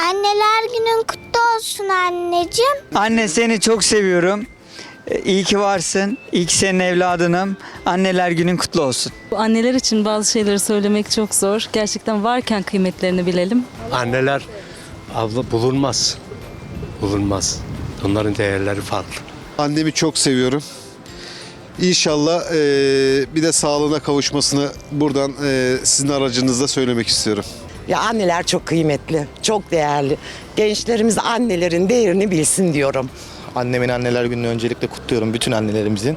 Anneler günün kutlu olsun anneciğim. Anne seni çok seviyorum. Ee, İyi ki varsın. İyi ki senin evladınım. Anneler günün kutlu olsun. Bu Anneler için bazı şeyleri söylemek çok zor. Gerçekten varken kıymetlerini bilelim. Anneler abla bulunmaz. Bulunmaz. Onların değerleri farklı. Annemi çok seviyorum. İnşallah eee, bir de sağlığına kavuşmasını buradan eee, sizin aracınızda söylemek istiyorum. Ya anneler çok kıymetli, çok değerli. Gençlerimiz annelerin değerini bilsin diyorum. Annemin anneler gününü öncelikle kutluyorum bütün annelerimizin.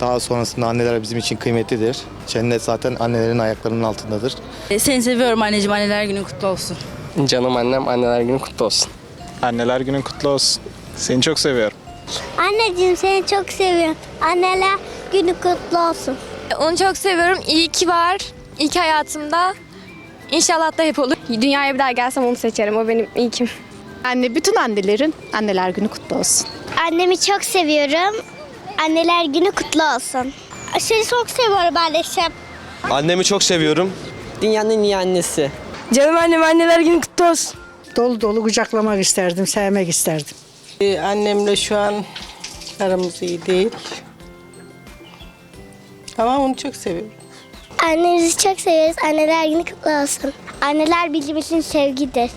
Daha sonrasında anneler bizim için kıymetlidir. Cennet zaten annelerin ayaklarının altındadır. Seni seviyorum anneciğim. Anneler günün kutlu olsun. Canım annem anneler günü kutlu olsun. Anneler günün kutlu olsun. Seni çok seviyorum. Anneciğim seni çok seviyorum. Anneler günü kutlu olsun. Onu çok seviyorum. İyi ki var. İyi ki hayatımda. İnşallah da hep olur. Dünyaya bir daha gelsem onu seçerim. O benim ilkim. Anne bütün annelerin anneler günü kutlu olsun. Annemi çok seviyorum. Anneler günü kutlu olsun. Seni çok seviyorum anneciğim. Annemi çok seviyorum. Dünyanın en iyi annesi. Canım annem anneler günü kutlu olsun. Dolu dolu kucaklamak isterdim, sevmek isterdim. Ee, annemle şu an aramız iyi değil. Ama onu çok seviyorum. Annemizi çok seviyoruz. Anneler günü kutlu olsun. Anneler bizim için sevgidir.